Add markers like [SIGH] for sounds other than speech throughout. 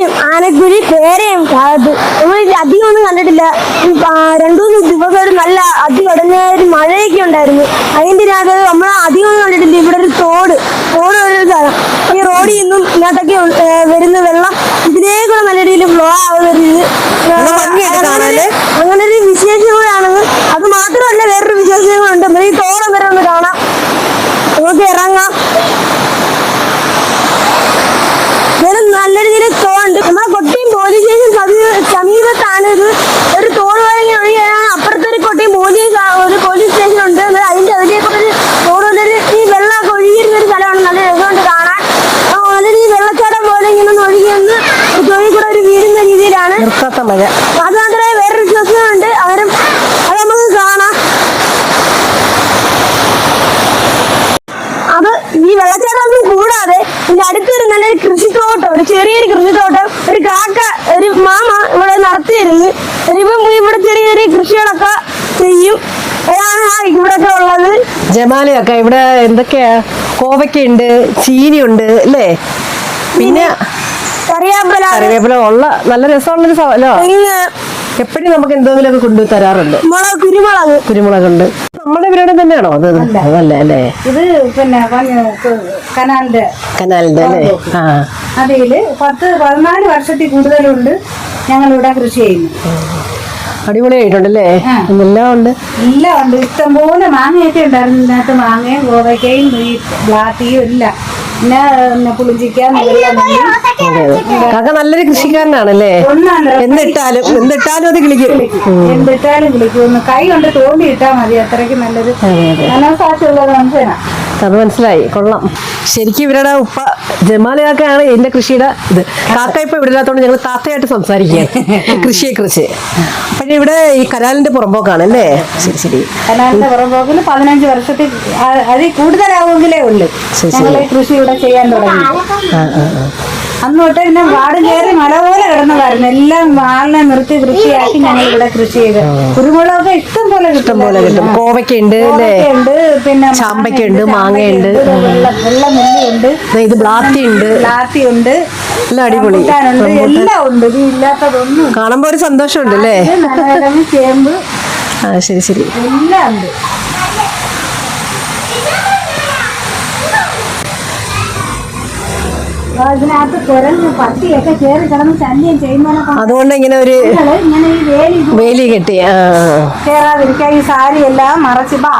കുഴിയും ആനക്കുഴി പേരയും കാത് നമ്മൾ അധികം ഒന്നും കണ്ടിട്ടില്ല. രണ്ടു മൂന്ന് ദിവസം ഒരു നല്ല അതികടഞ്ഞ ഒരു മഴയൊക്കെ ഉണ്ടായിരുന്നു. അതിന്റെ ഇതിനകത്ത് നമ്മൾ അധികം ഒന്നും കണ്ടിട്ടില്ല. ഇവിടെ ഒരു തോട് തോട് ഒരു സ്ഥലം. ഈ റോഡിൽ നിന്നും ഇതിനകത്തൊക്കെ ഏ, വരുന്ന വെള്ളം ഇതിലേക്കൂടെ നല്ല രീതിയിൽ ഫ്ലോ ഭംഗിയുണ്ട് കാണാന്. അങ്ങനെ ഒരു വിശേഷം കൂടെയാണെങ്കിൽ അത് മാത്രമല്ല വേറൊരു വിശേഷം കൂടെ ഉണ്ട് നമ്മൾ ഈ തോടം വരെ ഒന്ന് കാണാം. നമുക്ക് ഇറങ്ങാം വേറെ നല്ല രീതിയിൽ തോണ്ട് നമ്മളെ കൊട്ടിയും പോലീസ് സ്റ്റേഷൻ സമീപ- സമീപത്താണ് ഇത് ഒരു തോട് കഴിഞ്ഞ് ഒഴിയാണ് അപ്പുറത്തൊരു കൊട്ടിയും പോലീസ് ആ- ഒരു പോലീസ് സ്റ്റേഷൻ ഉണ്ട് എന്നാൽ അതിന്റെ അതിലേക്കൂടെ ഒരു തോട് വന്നൊരു ഈ വെള്ളമൊക്കെ ഒഴുകിയിരുന്ന ഒരു സ്ഥലമാണ് നല്ല രസമുണ്ട് കാണാൻ ആ, നല്ല രീതിയിൽ വെള്ളച്ചാട്ടം പോലെ ഇങ്ങനെ ഒന്ന് ഒഴുകി വന്ന് തൊഴിൽ കൂടെ ഒരു രീതിയിലാണ് നിർത്താത്ത മഴ. അത് മാത്രമേ വേറൊരു ശ്വസനമുണ്ട് അവരും അത് നമുക്ക് കാണാം. അത് ഈ വെള്ളച്ചാട്ടമൊന്നും കൂടാതെ ഇതിന്റെ അടുത്തൊരു നല്ലൊരു കൃഷിത്തോട്ടം ഒരു ചെറിയൊരു കൃഷിത്തോട്ടം ഒരു കാക്ക ഒരു മാമ ഇവിടെ നടത്തിയിരുന്നു ഇപ്പം ഇവിടെ ചെറിയ ചെറിയ കൃഷികളൊക്കെ ചെയ്യും. ഉള്ളത്. ജമാലയൊക്കെ ഇവിടെ എന്തൊക്കെയാ? കോവയ്ക്കുണ്ട് ചീനിയുണ്ട് അല്ലേ? പിന്നെ കറിയാപ്പല കറിവേപ്പില ഉള്ള നല്ല രസമുള്ളൊരു തെങ്ങ് എപ്പോഴും നമുക്ക് എന്തെങ്കിലും ഒക്കെ കൊണ്ടു തരാറുണ്ട്. മുളക് കുരുമുളക്. കുരുമുളകുണ്ട്. നമ്മുടെ ഇവരുടെ തന്നെയാണോ അത്? അതല്ല അല്ലേ ഇത് പിന്നെ കനാലിന്റെ കനാലിന്റെ അല്ലേ? ആ. അതിൽ പത്ത് പതിനാല് വർഷത്തിൽ കൂടുതലുണ്ട് ഞങ്ങൾ ഇവിടെ കൃഷി ചെയ്യുന്നു അടിപൊളിയായിട്ടുണ്ടല്ലേ. എല്ലാം ഉണ്ട്. എല്ലാം ഉണ്ട്. ഇഷ്ടംപോലെ മാങ്ങയൊക്കെ ഉണ്ടായിരുന്നു. ഇതിനകത്ത് മാങ്ങയും ഗോവയ്ക്കയും ഈ ബ്ലാത്തിയും എല്ലാം. പിന്നെ. കാക്ക നല്ലൊരു കൃഷിക്കാരനാണല്ലേ? എന്തിട്ടാലും എന്നിട്ടാലും എന്നിട്ടാലും അത് കിളിക്കും. എന്തിട്ടാലും കിളിക്കും. കൈ കൊണ്ട് തോണ്ടി ഇട്ടാൽ മതി. അത്രയ്ക്ക് നല്ലൊരു മനസാക്ഷിയുള്ള മനുഷ്യനാ അത് മനസ്സിലായി. കൊള്ളാം. ശരിക്കും ഇവരുടെ ഉപ്പ ജമാൽ കാക്കയാണ് ഇതിന്റെ കൃഷിയുടെ ഇത്. കാക്ക ഇപ്പൊ ഇവിടെ ഇല്ലാത്തതുകൊണ്ട് ഞങ്ങൾ താത്തയായിട്ട് സംസാരിക്കുക [LAUGHS] കൃഷിയെ കുറിച്ച്. പക്ഷെ ഇവിടെ ഈ കനാലിന്റെ പുറമ്പോക്കാണ് അല്ലേ? ശരി ശരി. കനാലിന്റെ പുറമ്പോക്കിൽ പതിനഞ്ച് വർഷത്തിൽ അതിൽ കൂടുതലാവുമെങ്കിലേ ഉള്ളൂ. ഞങ്ങൾ കൃഷി ഇവിടെ ചെയ്യാൻ തുടങ്ങി. അന്ന് തൊട്ട് പിന്നെ വാട് കയറി മല പോലെ കിടന്നതായിരുന്നു. എല്ലാം വാളിനെ നിർത്തി വൃത്തിയാക്കി ഞങ്ങൾ ഇവിടെ കൃഷി ചെയ്ത്. കുരുമുളകൊക്കെ ഇഷ്ടം പോലെ ഇഷ്ടം പോലെ കിട്ടും. കോവയ്ക്കുണ്ട് ഉണ്ട് പിന്നെ ചാമ്പയ്ക്കുണ്ട്, മാങ്ങയുണ്ട്. വെള്ള ദേ ഇത് ബ്ലാത്തി ഉണ്ട് ലാത്തി ഉണ്ട് എല്ലാം അടിപൊളി എല്ലാം ഉണ്ട്. ഇത് ഇല്ലാത്തതൊന്നും കാണുമ്പോ ഒരു സന്തോഷമുണ്ട് അല്ലേ? ചേമ്പ്. ആ ശരി ശരി. എല്ലാം ഉണ്ട്. ആ, ഇതിനകത്ത് കുരങ്ങ് പട്ടിയൊക്കെ കയറി കിടന്ന് ശല്യം ചെയ്യുന്നതിനൊക്കെ അതുകൊണ്ട് ഇങ്ങനെ ഒരു ഞങ്ങൾ ഇങ്ങനെ ഈ വേലി വേലി കെട്ടി. കേറാതിരിക്കാൻ ഈ സാരി എല്ലാം മറച്ച് ബാ.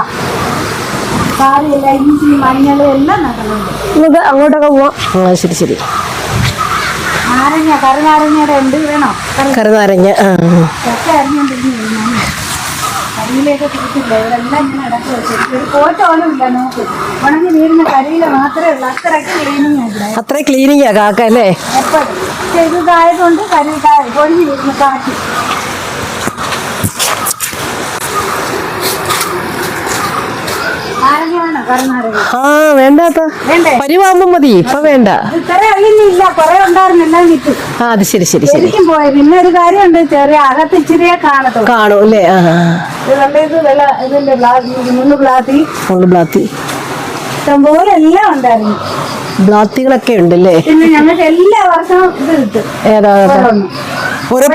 സാരി എല്ലാം ഇഞ്ചി മഞ്ഞൾ എല്ലാം നമുക്ക് അങ്ങോട്ടൊക്കെ പോവാം. ശരി ശരി. നാരങ്ങ കറുനാരങ്ങയുടെ ഉണ്ട് വേണോ? കറി. കറുനാരങ്ങ ആ. കരിയിലേക്ക് തിരിച്ചില്ല. ഇവിടെ എല്ലാം ഇങ്ങനെ അടച്ചു വെച്ചിട്ട് ഒരു കോറ്റ പോലും ഇല്ല നമുക്ക്. ഉണങ്ങി വീഴുന്ന കരിയില മാത്രമേ ഉള്ളൂ. അത്രയ്ക്ക് ക്ലീനിങ് ഇവിടെ. അത്ര ക്ലീനിങ്ങാ കാക്ക അല്ലേ? എപ്പോഴും ചെറുതായതുകൊണ്ട് കരി പൊഴിഞ്ഞു വീഴുന്ന കാക്കി ആ വേണ്ടാത്ത വേണ്ടേ? പരിവാകുമ്പോ മതി. ഇപ്പൊ വേണ്ട. ആ അത് ശരി ശരി ശരി. പിന്നെ ഒരു കാര്യം ഉണ്ട് ചെറിയ അകത്ത് ഇച്ചിരിയെ കാണത്തുള്ളൂ. കാണും അല്ലേ? ആ. ആ. ഇത് വെള്ള ഇത് വെള്ള ഇതിന്റെ ബ്ലാ- മുള്ളു ബ്ലാത്തി ഉള്ളു ബ്ലാത്തി ഇഷ്ടംപോലെ എല്ലാം ഉണ്ടായിരുന്നു. ബ്ലാത്തികളൊക്കെ ഉണ്ട് അല്ലേ പിന്നെ ഞങ്ങൾക്ക് എല്ലാ വർഷവും ഇത് കിട്ടും. ഏതാ. ഓരോ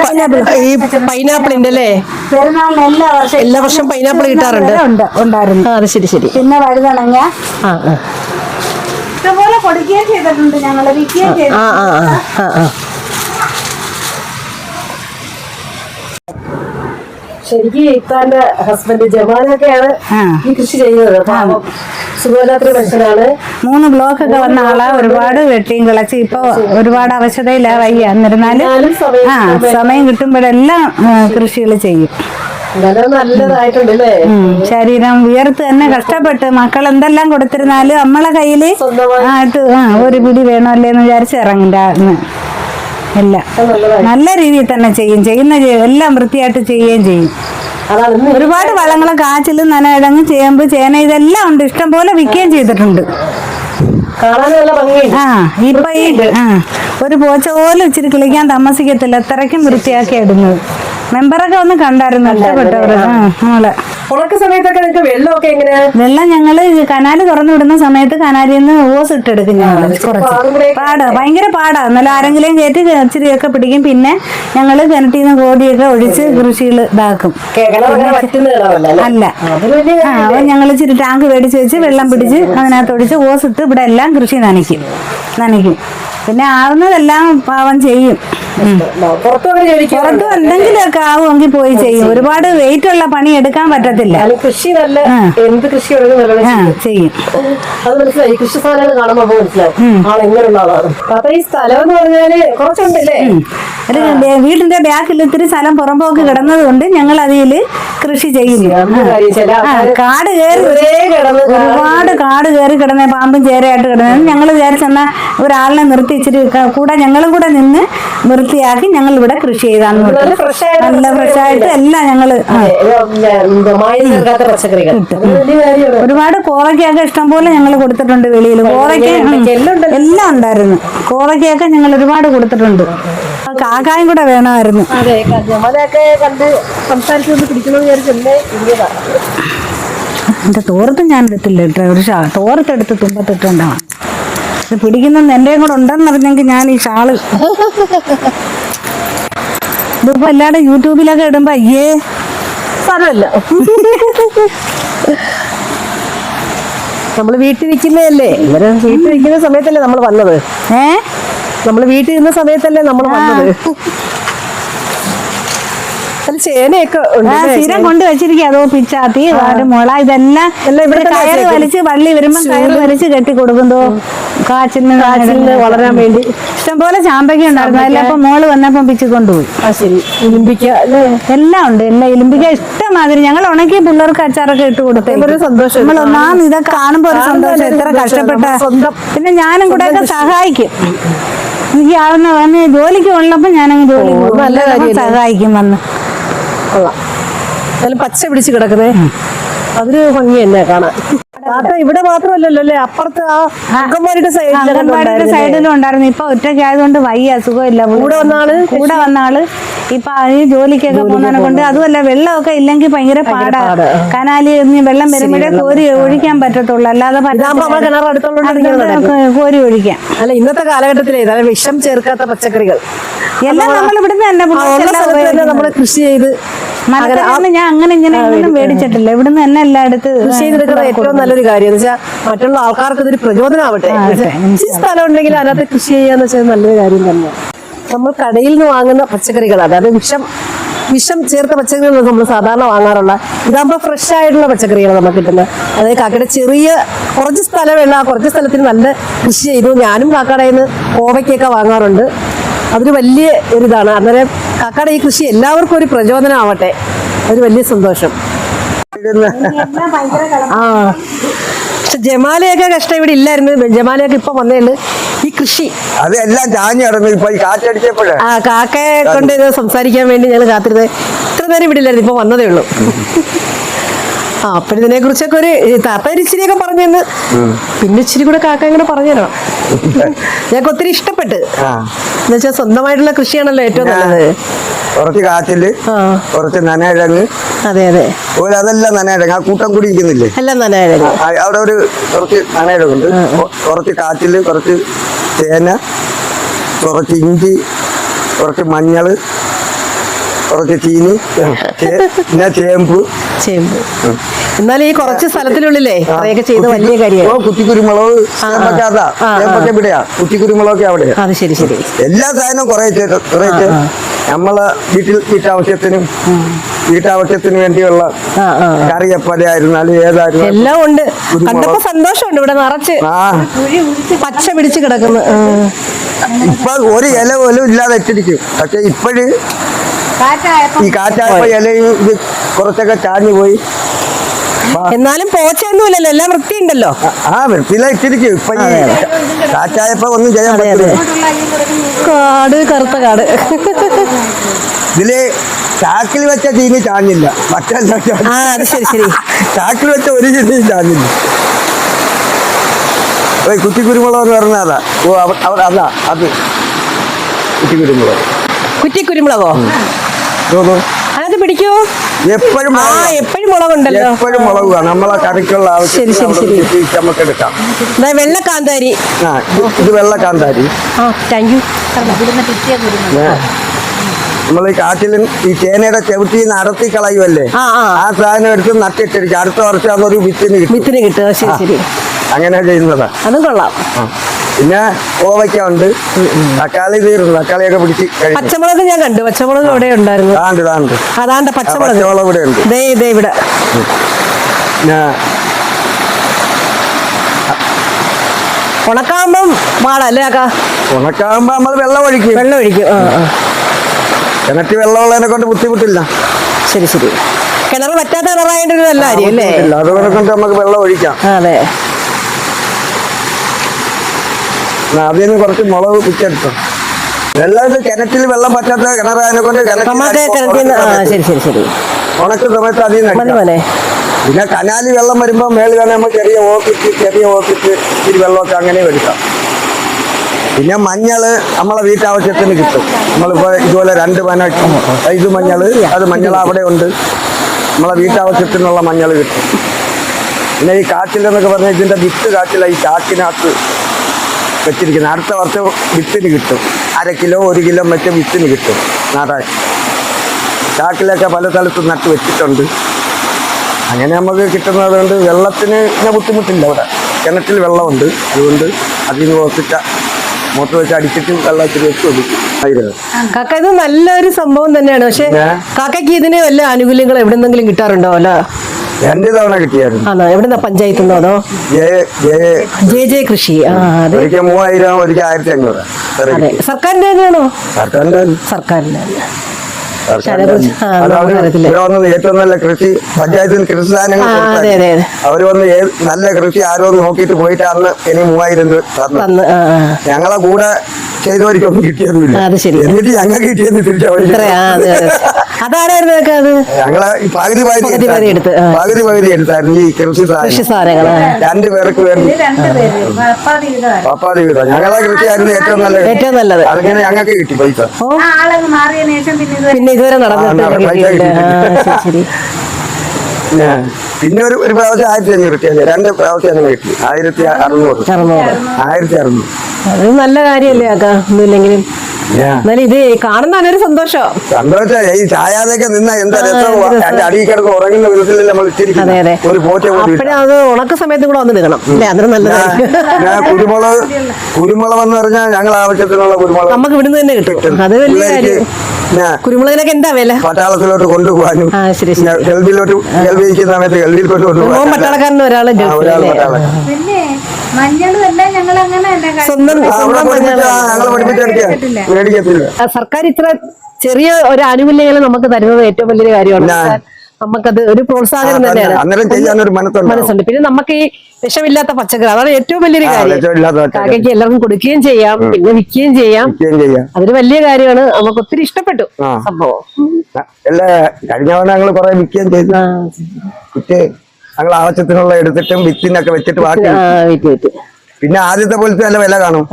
ഈ പൈനാപ്പിളിന്റെ അല്ലേ പെരുന്നാളിന് എല്ലാ വർഷവും എല്ലാ വർഷവും പൈനാപ്പിൾ കിട്ടാറുണ്ട്? ഉണ്ടായിരുന്നു. ആ അത് ശരി ശരി. പിന്നെ വഴുതണങ്ങ ആ ആ. ഇഷ്ടംപോലെ കൊടുക്കുകയും ചെയ്തിട്ടുണ്ട് ഞങ്ങൾ വിൽക്കുകയും ആ. ശരിക്കും ഇത്താന്റെ ഹസ്ബൻഡ് ജമാനൊക്കെയാണ് ഈ കൃഷി ചെയ്യുന്നത്. മനുഷ്യനാണ്. മൂന്ന് ബ്ലോക്ക് ഒക്കെ വന്ന ആളാ. ഒരുപാട് വെട്ടിയും കിളച്ച് ഇപ്പൊ ഒരുപാട് അവശതയില്ല വയ്യ. എന്നിരുന്നാലും ആ സമയം കിട്ടുമ്പോഴെല്ലാം കൃഷികൾ ചെയ്യും. ശരീരം വിയർത്ത് തന്നെ കഷ്ടപ്പെട്ട് മക്കൾ എന്തെല്ലാം കൊടുത്തിരുന്നാലും നമ്മളെ കയ്യിൽ ആയിട്ട് ഒരു പിടി വേണമല്ലേ എന്ന് വിചാരിച്ച് ഇറങ്ങില്ല അന്ന് എല്ലാം നല്ല രീതിയിൽ തന്നെ ചെയ്യും. ചെയ്യുന്ന എല്ലാം വൃത്തിയായിട്ട് ചെയ്യുകയും ചെയ്യും. ഒരുപാട് വളങ്ങളും കാച്ചിലും നനയിടങ്ങ് ചേമ്പ് ചേന ഇതെല്ലാം ഉണ്ട്. ഇഷ്ടം പോലെ വിൽക്കുകയും ചെയ്തിട്ടുണ്ട്. ആ ഇപ്പൊ ഈ ആ ഒരു പോച്ച പോലും ഇച്ചിരി കിളിക്കാൻ താമസിക്കത്തില്ല. അത്രയ്ക്കും വൃത്തിയാക്കി ഇടുന്നത്. മെമ്പറൊക്കെ ഒന്ന് കണ്ടായിരുന്നു. ഇഷ്ടപ്പെട്ടവർ ആ നമ്മളെ ഉണക്ക സമയത്തൊക്കെ നിങ്ങൾക്ക് വെള്ളമൊക്കെ എങ്ങനെ വെള്ളം ഞങ്ങൾ കനാല് തുറന്നു വിടുന്ന സമയത്ത് കനാലിൽ നിന്ന് ഓസ് ഇട്ടെടുക്കും ഞങ്ങൾ കുറച്ച്. പാടാ ഭയങ്കര പാടാ. എന്നാലും ആരെങ്കിലും കയറ്റി ഇച്ചിരിയൊക്കെ പിടിക്കും. പിന്നെ ഞങ്ങൾ കിണറ്റിൽ നിന്ന് കോടിയൊക്കെ ഒഴിച്ച് കൃഷികൾ ഇതാക്കും. അല്ലേ? അപ്പൊ ഞങ്ങൾ ഇച്ചിരി ടാങ്ക് മേടിച്ച് വെച്ച് വെള്ളം പിടിച്ച് അതിനകത്ത് ഒഴിച്ച് ഓസ് ഇട്ട് ഇവിടെ എല്ലാം കൃഷി നനയ്ക്കും. നനയ്ക്കും. പിന്നെ ആവുന്നതെല്ലാം പാവം ചെയ്യും. പുറത്തും എന്തെങ്കിലുമൊക്കെ ആവുമെങ്കിൽ പോയി ചെയ്യും. ഒരുപാട് വെയിറ്റ് ഉള്ള പണി എടുക്കാൻ പറ്റത്തില്ല. കൃഷി നല്ല എന്ത് കൃഷി ചെയ്യും. അത് മനസ്സിലായി. കൃഷി സ്ഥലങ്ങൾ കാണുമ്പോൾ മനസ്സിലായി മനസ്സിലാവും. ആൾ എങ്ങനെയുള്ള ആളാണ്. അപ്പൊ ഈ സ്ഥലം എന്ന് പറഞ്ഞാൽ കുറച്ചുണ്ടല്ലേ? വീടിന്റെ ബാക്കിൽ ഇത്തിരി സ്ഥലം പുറമ്പോക്ക് കിടന്നതുകൊണ്ട് ഞങ്ങൾ അതിൽ കൃഷി ചെയ്യുന്നു. കാട് കയറി ഒരുപാട് കാട് കയറി കിടന്ന പാമ്പും ചേരയായിട്ട് കിടന്നു. ഞങ്ങൾ വിചാരിച്ചെന്നാ ഒരാളിനെ നിർത്തി ഇച്ചിരി കൂടെ ഞങ്ങളും കൂടെ നിന്ന് വൃത്തിയാക്കി ഞങ്ങൾ ഇവിടെ കൃഷി ചെയ്താന്ന് നല്ല ഫ്രഷായിട്ട് എല്ലാം ഞങ്ങൾ കാര്യമാണ്. ഒരുപാട് കോവയ്ക്കൊക്കെ ഇഷ്ടംപോലെ ഞങ്ങൾ കൊടുത്തിട്ടുണ്ട് വെളിയിൽ കോവയ്ക്ക് എല്ലാം ഉണ്ടായിരുന്നു. കോവയ്ക്കൊക്കെ ഞങ്ങൾ ഒരുപാട് കൊടുത്തിട്ടുണ്ട്. കാക്കായും കൂടെ വേണമായിരുന്നു. അതെ ജമലൊക്കെ കണ്ട് സംസാരിച്ചൊന്ന് പിടിക്കണമെന്ന് വിചാരിച്ചല്ലേ എന്റെ തോർത്ത് ഞാൻ എടുത്തില്ല കേട്ടോ ഒരു ഷാ. തോർത്തെടുത്ത് തുമ്പത്തിട്ടുണ്ടാവും ഇത് പിടിക്കുന്ന എന്റെയും കൂടെ ഉണ്ടെന്നറിഞ്ഞെങ്കിൽ ഞാൻ ഈ ഷാൾ. ഇതിപ്പോ എല്ലാവരും യൂട്യൂബിലൊക്കെ ഇടുമ്പോ അയ്യേ. സാരമല്ല. നമ്മൾ വീട്ടിൽ നിൽക്കുന്നതല്ലേ? ഇവർ വീട്ടിൽ നിൽക്കുന്ന സമയത്തല്ലേ നമ്മൾ വന്നത്? ഏ? നമ്മൾ വീട്ടിൽ ഇരുന്ന സമയത്തല്ലേ നമ്മൾ വന്നത്? അതിൽ ചേനയൊക്കെ? സ്ഥിരം കൊണ്ട് വെച്ചിരിക്കും അതോ പിച്ചാത്തി വാട് മുള ഇതെല്ലാം കയറ്. വലിച്ച് വള്ളി വരുമ്പോ കയറ് വലിച്ച് കെട്ടി കൊടുക്കുന്നതോ കാച്ചിന് കാച്ചിലിന് വളരാൻ വേണ്ടി. ഇഷ്ടംപോലെ ചാമ്പയ്ക്ക ഉണ്ടായിരുന്നു. അതെല്ലാം അപ്പൊ മോൾ വന്നപ്പം പിച്ചു കൊണ്ടുപോയി. ശരി. ഇലിമ്പിക്ക എല്ലാം ഉണ്ട്. എല്ലാം ഇലിമ്പിക്ക ഇഷ്ടമാതിരി. ഞങ്ങൾ ഉണക്കി പിള്ളേർക്ക് അച്ചാറൊക്കെ ഇട്ട് കൊടുത്തേ ഒരു സന്തോഷം നമ്മൾ ഒന്നാം ഇതൊക്കെ കാണുമ്പോൾ ഒരു സന്തോഷം. എത്ര കഷ്ടപ്പെട്ട. പിന്നെ ഞാനും കൂടെ ഒക്കെ സഹായിക്കും. എനിക്ക് ആവുന്ന വന്ന് ജോലിക്ക് ഉള്ളപ്പോ ഞാനങ്ങ് ജോലിക്ക് നല്ല? സഹായിക്കും വന്ന്. കൊള്ളാം. പച്ച പിടിച്ച് കിടക്കുന്നേ. അതൊരു ഭംഗി തന്നെ കാണാൻ. ഇവിടെ മാത്രമല്ലല്ലോ അല്ലേ? അപ്പുറത്ത് ആ അംഗൻവാടിയുടെ സൈഡിലും ഉണ്ടായിരുന്നു. ഇപ്പൊ ഒറ്റയ്ക്കായതുകൊണ്ട് വയ്യ സുഖമില്ല. പുള്ളി. കൂടെ വന്നാൾ? കൂടെ വന്നാൾ. ഇപ്പൊ അതിന് ജോലിക്കൊക്കെ പോകുന്നതിനെ കൊണ്ട് അതുമല്ല വെള്ളമൊക്കെ ഇല്ലെങ്കിൽ ഭയങ്കര പാടാ. കനാലി കനാലിൽ നിന്ന് വെള്ളം വരുമ്പോഴേ കോരി ഒഴിക്കാൻ പറ്റത്തുള്ളൂ. അല്ലാതെ കോരി ഒഴിക്കാം. അല്ല ഇന്നത്തെ കാലഘട്ടത്തിൽ വിഷം ചേർക്കാത്ത പച്ചക്കറികൾ. എല്ലാം നമ്മൾ ഇവിടുന്ന് തന്നെ. നമ്മൾ കൃഷി ചെയ്ത് മലക്കറിയൊന്നും ഞാൻ അങ്ങനെ ഇങ്ങനെ മേടിച്ചിട്ടില്ല. ഇവിടുന്ന് തന്നെ എല്ലായിടത്ത് ചെയ്തെടുക്കുന്നത് ഏറ്റവും നല്ലൊരു കാര്യം എന്ന് വെച്ചാൽ മറ്റുള്ള ആൾക്കാർക്ക് ഇതൊരു പ്രചോദനമാവട്ടെ സ്ഥലം ഉണ്ടെങ്കിൽ അതിനകത്ത് കൃഷി ചെയ്യാന്ന് വെച്ചാൽ നല്ലൊരു കാര്യം തന്നെയാണ് നമ്മൾ കടയിൽ നിന്ന് വാങ്ങുന്ന പച്ചക്കറികൾ അതായത് വിഷം വിഷം ചേർത്ത പച്ചക്കറികൾ നമ്മൾ സാധാരണ വാങ്ങാറുള്ള ഇതാകുമ്പോൾ ഫ്രഷ് ആയിട്ടുള്ള പച്ചക്കറികളാണ് നമുക്ക് കിട്ടുന്നത്. അതായത് കാക്കയുടെ ചെറിയ കുറച്ച് സ്ഥലമുള്ള ആ കുറച്ച് സ്ഥലത്തിന് നല്ല കൃഷി ചെയ്തു. ഞാനും കാക്കടയിൽ നിന്ന് കോവയ്ക്കൊക്കെ വാങ്ങാറുണ്ട്. അതൊരു വലിയ ഒരു ഇതാണ് അന്നേരം കാക്കയുടെ ഈ കൃഷി എല്ലാവർക്കും ഒരു പ്രചോദനമാവട്ടെ. ഒരു വലിയ സന്തോഷം. ആ. പക്ഷെ ജമാലയൊക്കെ കഷ്ടം ഇവിടെ ഇല്ലായിരുന്നു. ജമാലയൊക്കെ ഇപ്പൊ വന്നേണ്ട്. ഈ കൃഷി. അതെല്ലാം ചാഞ്ഞു കിടന്നു. ഇപ്പൊ ഈ കാറ്റടിച്ചപ്പോഴേ ആ കാക്കയെ കൊണ്ട് ഇത് സംസാരിക്കാൻ വേണ്ടി ഞങ്ങൾ കാത്തിരുന്നത്. ഇത്ര നേരം ഇവിടെ ഇല്ലായിരുന്നു. ഇപ്പൊ വന്നതേ ഉള്ളൂ. ആ അപ്പൊ ഇതിനെ കുറിച്ചൊക്കെ ഒരു താത്ത ഇച്ചിരിയൊക്കെ പറഞ്ഞു തന്ന്. പിന്നെ ഇച്ചിരി കൂടെ കാക്ക ഇങ്ങനെ പറഞ്ഞു തരണം. ഞങ്ങൾക്ക് ഒത്തിരി ഇഷ്ടപ്പെട്ട്. എന്നുവെച്ചാൽ സ്വന്തമായിട്ടുള്ള കൃഷിയാണല്ലോ ഏറ്റവും നല്ലത്. കുറച്ച് കാച്ചിൽ കുറച്ച് നനയിഴങ്ങ്. അതെ അതെ. ഒരു അതെല്ലാം നനയിഴങ്ങ്. ആ കൂട്ടം കൂടി ഇരിക്കുന്നില്ലേ? എല്ലാം നന്നായിരുന്നു അവിടെ ഒരു കുറച്ച് നനയിഴങ്ങുണ്ട്. കുറച്ച് കാച്ചിൽ കുറച്ച് തേന കുറച്ച് ഇഞ്ചി കുറച്ച് മഞ്ഞൾ കുറച്ച് ചീനി. പിന്നെ ചേമ്പ്. ചേമ്പ്. എന്നാലും ഈ കുറച്ച് സ്ഥലത്തിനുള്ളിലേ അതൊക്കെ ചെയ്ത് വലിയ ഓ കാര്യമായി കുറ്റിക്കുരുമുളക് ചേമ്പൊക്കെ അതാ. ചേമ്പൊക്കെ ഇവിടെയാ. അവിടെയാ അത് ശരി ശരി. എല്ലാ സാധനവും കുറേ കുറേ നമ്മളെ വീട്ടിൽ വീട്ടാവശ്യത്തിനും വീട്ടാവശ്യത്തിന് വേണ്ടിയുള്ള ആയിരുന്നാലും ഏതായിരുന്നാലും എല്ലാം ഉണ്ട്. കണ്ടപ്പോ സന്തോഷമുണ്ട്. ഇവിടെ നിറച്ച് പച്ച പിടിച്ച് കിടക്കുന്നു. ഇപ്പൊ ഒരു ഇല പോലും ഇല്ലാതെ ഇട്ടിരിക്കും. പക്ഷെ ഇപ്പോഴ് ഈ കാറ്റായപ്പോ ഇലയും ഇത് കുറച്ചൊക്കെ ചാഞ്ഞു പോയി. ആ, എന്നാലും പോച്ചയൊന്നുമില്ലല്ലോ എല്ലാം വൃത്തിയുണ്ടല്ലോ. ആ വൃത്തിയില ഇട്ടിരിക്കും. ഇപ്പൊ കാറ്റായപ്പോ ഒന്നും ചെയ്യാൻ. പറ്റില്ല. കാട് കറുത്ത കാട്. ഇതിൽ ചാക്കിൽ വെച്ച ചീനി ചാഞ്ഞില്ല. മറ്റല്ല ആ അത് ശരി ശരി. ചാക്കിൽ വെച്ച ഒരു ചീനി ചാഞ്ഞില്ല. ഓയ് കുറ്റിക്കുരുമുളക് എന്ന് പറഞ്ഞ അതാ ഓ അതാ അത്. കുറ്റിക്കുരുമുളക്. കുറ്റി കുരുമുളകോ തോന്നു പിടിക്കോ. എപ്പോഴും ആ. എപ്പോഴും മുളകുണ്ടല്ലോ. എപ്പോഴും മുളക് നമ്മളെ കറിക്കുള്ള ശരി, ശരി, ശരി. ആവശ്യം നമുക്ക് എടുക്കാം വെള്ള കാന്താരി. ആ ഇത് വെള്ള കാന്താരി. ആ താങ്ക് യു നമ്മൾ ഈ കാട്ടിലും ഈ ചേനയുടെ ചവിട്ടി അടത്തി കളയുമല്ലേ ആ, സാധനം എടുത്ത് നട്ടിട്ടിരിക്കും. അടുത്ത വർഷം അതൊരു വിത്തിന് കിട്ടും. വിത്തിന് കിട്ടുക ശരി ശരി. അങ്ങനെ ചെയ്യുന്നതാ. അതും കൊള്ളാം. പിന്നെ കോവയ്ക്ക ഉണ്ട് തക്കാളി തീർന്നു തക്കാളിയൊക്കെ പിടിച്ച് പച്ചമുളക് ഞാൻ കണ്ടു. പച്ചമുളക് ഇവിടെ ഉണ്ടായിരുന്നു. താണ്ട് താണ്ട് അതാണ്ട് പച്ചമുളക്. പച്ചമുളക് ഇവിടെ ഉണ്ട്. ദേ ദേ ഇവിടെ. ഉണക്കാകുമ്പം പാടല്ലേ അക്കാ? ഉണക്കാകുമ്പോ നമ്മൾ വെള്ളം ഒഴിക്കും. വെള്ളം ഒഴിക്കും. കിണറ്റ് വെള്ളമുള്ളതിനെ കൊണ്ട് ബുദ്ധിമുട്ടില്ല. ശരി ശരി. കിണർ പറ്റാത്ത കിണറായിട്ട് ഒരു നല്ല കാര്യം അല്ലേ? ബുദ്ധിമുട്ടില്ല. അതുകൊണ്ട് കൊണ്ട് നമുക്ക് വെള്ളം ഒഴിക്കാം. അതെ. നിന്ന് കുറച്ച് മുളക് പിച്ചെടുത്തു വെള്ളം കിണറ്റിൽ വെള്ളം പറ്റാത്ത കിണറായതിനെ കൊണ്ട് ശരി ശരി ശരി. ഉണക്ക സമയത്ത് അതിൽ. മോനെ പിന്നെ കനാലി വെള്ളം വരുമ്പോൾ മേളിൽ തന്നെ നമ്മൾ ചെറിയ ഓക്കിച്ച് ചെറിയ ഓക്കിച്ച് ഇത്തിരി വെള്ളമൊക്കെ അങ്ങനെ എടുക്കാം. പിന്നെ മഞ്ഞൾ നമ്മളെ വീട്ടാവശ്യത്തിന് കിട്ടും. നമ്മളിപ്പോ ഇതുപോലെ രണ്ട് പന ഇത് മഞ്ഞൾ അത് മഞ്ഞൾ അവിടെ ഉണ്ട്. നമ്മളെ വീട്ടാവശ്യത്തിനുള്ള മഞ്ഞൾ കിട്ടും. പിന്നെ ഈ കാച്ചിൽ എന്നൊക്കെ പറഞ്ഞാൽ ഇതിന്റെ വിത്ത് കാച്ചില ഈ ചാക്കിനകത്ത് വെച്ചിരിക്കുന്നത്. അടുത്ത വർഷം വിത്തിന് കിട്ടും. അര കിലോ ഒരു കിലോ വെച്ച വിത്തിന് കിട്ടും. നാടാൻ ചാക്കിലൊക്കെ പല സ്ഥലത്തും നട്ട് വെച്ചിട്ടുണ്ട്. അങ്ങനെ നമുക്ക് കിട്ടുന്നത് കൊണ്ട് വെള്ളത്തിന് പിന്നെ ബുദ്ധിമുട്ടില്ല ഇവിടെ കിണറ്റിൽ വെള്ളമുണ്ട്. അതുകൊണ്ട് അതിൽ നിന്ന് കുറച്ചിട്ട മോട്ടർ വെച്ച് അടിച്ചിട്ട് വെള്ളത്തിൽ വെച്ച് കൊടുക്കും കാക്ക ഇത് നല്ലൊരു സംഭവം തന്നെയാണ്. പക്ഷെ? കാക്കയ്ക്ക് ഇതിന് വല്ല ആനുകൂല്യങ്ങൾ എവിടെന്നെങ്കിലും കിട്ടാറുണ്ടോ? അല്ല? രണ്ട് തവണ കിട്ടിയായിരുന്നു. ആണോ? എവിടുന്ന പഞ്ചായത്ത് നിന്നോ അതോ ജെ ജെ കൃഷി. ആ അതെ ഒരിക്കൽ മൂവായിരം ഒരിക്കൽ ആയിരത്തി അഞ്ഞൂറ് അതെ. സർക്കാരിന്റെ തന്നെയാണോ? സർക്കാരിന്റെ സർക്കാരിന്റെ ഏറ്റവും നല്ല കൃഷി പഞ്ചായത്തിൽ കൃഷി സാധനങ്ങൾ. അവർ വന്ന് നല്ല കൃഷി ആരോ നോക്കിയിട്ട് പോയിട്ടാണ് ഇനി മൂവായിരം രൂപ. ഞങ്ങളെ കൂടെ ചെയ്തവർക്കൊന്നും കിട്ടിയതുമില്ല. എന്നിട്ട് ഞങ്ങൾക്ക് കിട്ടിയെന്ന് തിരിച്ചു അതാരായിരുന്നു അത് ഞങ്ങളെ പകുതി പകുതി പകുതി പകുതി എടുത്തായിരുന്നു. ഈ കൃഷി കൃഷി സാധനം സാധനങ്ങൾ. രണ്ടു പേർക്ക് വേണ്ടി. പപ്പാതി വീതം ഞങ്ങളെ കൃഷിയായിരുന്നു ഏറ്റവും നല്ലത്. ഏറ്റവും നല്ലത്. അതിങ്ങനെ ഞങ്ങൾക്ക് കിട്ടി പൈസ. പിന്നെ ഇത് പിന്നെ ഇതുവരെ നടന്നിട്ട് ആ, നട- പിന്നെ ഒരു ഒരു പ്രാവശ്യം ആയിരത്തി അഞ്ഞൂറ് കിട്ടിയല്ലേ രണ്ട് പ്രാവശ്യം അങ്ങനെ കിട്ടി. ആയിരത്തി അറുന്നൂറ്. ആയിരത്തി അറുന്നൂറ്. അത് നല്ല കാര്യല്ലേ കാക്ക? ഒന്നുമില്ലെങ്കിലും. എന്നാലും ഇത് കാണുന്നതാണ് ഒരു സന്തോഷം. സന്തോഷം ഈ ചായാതൊക്കെ നിന്ന എന്താ ആ, രസം എന്ത് രസം. എന്റെ അടിയിൽ കിടന്ന് ഉറങ്ങുന്ന വിധത്തിലല്ലേ നമ്മൾ ഇട്ടിരിക്കുന്നത്? ഒരു പോറ്റ അത് ഉണക്ക സമയത്ത് കൂടെ വന്ന് നിൽക്കണം. നല്ലതായിരിക്കും ഞാൻ കുരുമുളക് കുരുമുളക് എന്ന് പറഞ്ഞാൽ ഞങ്ങൾ ആവശ്യത്തിനുള്ള കുരുമുളക് നമുക്ക് ഇവിടുന്ന് തന്നെ കിട്ടും. അത് വലിയ കാര്യം. കുരുമുളകിനൊക്കെ എന്താ വില? പട്ടാളത്തിലോട്ട് കൊണ്ടുപോകാനും ഗൾഫിലോട്ട് ഗൾഫിൽ സമയത്ത് ഗൾഫിലോട്ട് കൊണ്ടുപോകാൻ ആ, ഒരാൾ ഗൾഫിലല്ലേ പട്ടാളക്കാരൻ. സ്വന്തം സ്വന്തം സർക്കാർ ഇത്ര ചെറിയ ഒരു ആനുകൂല്യങ്ങൾ നമുക്ക് തരുന്നത് ഏറ്റവും വലിയൊരു കാര്യമാണ്. നമുക്കത് ഒരു പ്രോത്സാഹനം തന്നെയാണ്. മനസ്സുണ്ട്. പിന്നെ നമുക്ക് ഈ വിഷമില്ലാത്ത പച്ചക്കറി അതാണ് ഏറ്റവും വലിയൊരു കാര്യം. കാക്കയ്ക്ക് എല്ലാവർക്കും കൊടുക്കുകയും ചെയ്യാം പിന്നെ വിൽക്കുകയും ചെയ്യാം. അതൊരു വലിയ കാര്യമാണ്. നമുക്ക് ഒത്തിരി ഇഷ്ടപ്പെട്ടു. സംഭവം. എല്ലാ കഴിഞ്ഞ തവണ ഞങ്ങൾ കുറെ വിൽക്കുകയും ചെയ്തു. ആ, വിറ്റ് ഞങ്ങൾ ആവശ്യത്തിനുള്ള എടുത്തിട്ടും വിത്തിനൊക്കെ വെച്ചിട്ട് ബാക്കി പിന്നെ ആദ്യത്തെ പോലത്തെ നല്ല വില കാണും.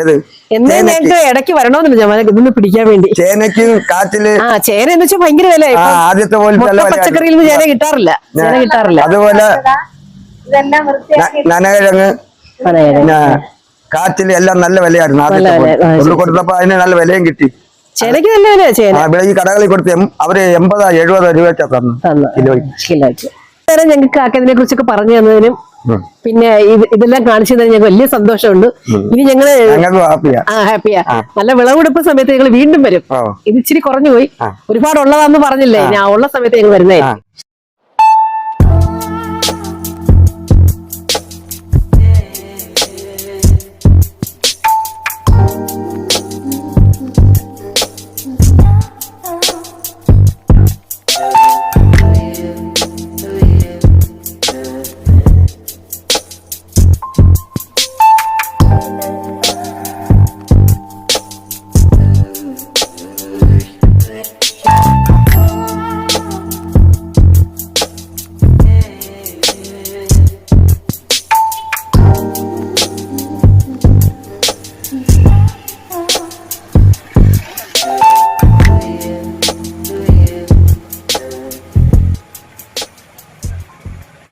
ഏത്? എന്ന് ഞങ്ങൾക്ക് ഇടയ്ക്ക് വരണമെന്നില്ല ഞാൻ ഇതൊന്ന് പിടിക്കാൻ വേണ്ടി. ചേനയ്ക്കും കാറ്റിൽ ആ ചേന എന്ന് വെച്ചാൽ ഭയങ്കര വില. ആദ്യത്തെ പോലെ പച്ചക്കറിയിൽ നിന്ന് ചേന കിട്ടാറില്ല. ചേന കിട്ടാറില്ല. അതുപോലെ ഇതെല്ലാം വൃത്തിയാക്കി ന- നനകിഴങ്ങ്. കാറ്റിൽ എല്ലാം നല്ല വിലയായിരുന്നു ആദ്യത്തെ കൊടുത്തപ്പോ അതിന് നല്ല വിലയും കിട്ടി. ചേനയ്ക്ക് നല്ല വില ചേന. ആ, ഇവിടെ ഈ കടകളിൽ കൊടുത്ത് അവർ എൺപതോ എഴുപതോ രൂപ തന്നു കിലോയ്ക്ക്. ഞങ്ങൾക്ക് ആക്കിയതിനെ കുറിച്ചൊക്കെ പറഞ്ഞു തന്നതിനും. പിന്നെ ഇത് ഇതെല്ലാം കാണിച്ചു തന്നെ ഞങ്ങൾക്ക് വലിയ സന്തോഷമുണ്ട്. ഇനി ഞങ്ങൾ ഹാപ്പിയാ. ആ ഹാപ്പിയാ. നല്ല വിളവെടുപ്പ് സമയത്ത് ഞങ്ങൾ വീണ്ടും വരും. ഇത് ഇച്ചിരി കുറഞ്ഞു പോയി. ഒരുപാട് ഉള്ളതാന്ന് പറഞ്ഞില്ലേ? ഞാൻ ഉള്ള സമയത്ത് ഞങ്ങൾ വരുന്നതായിരിക്കും.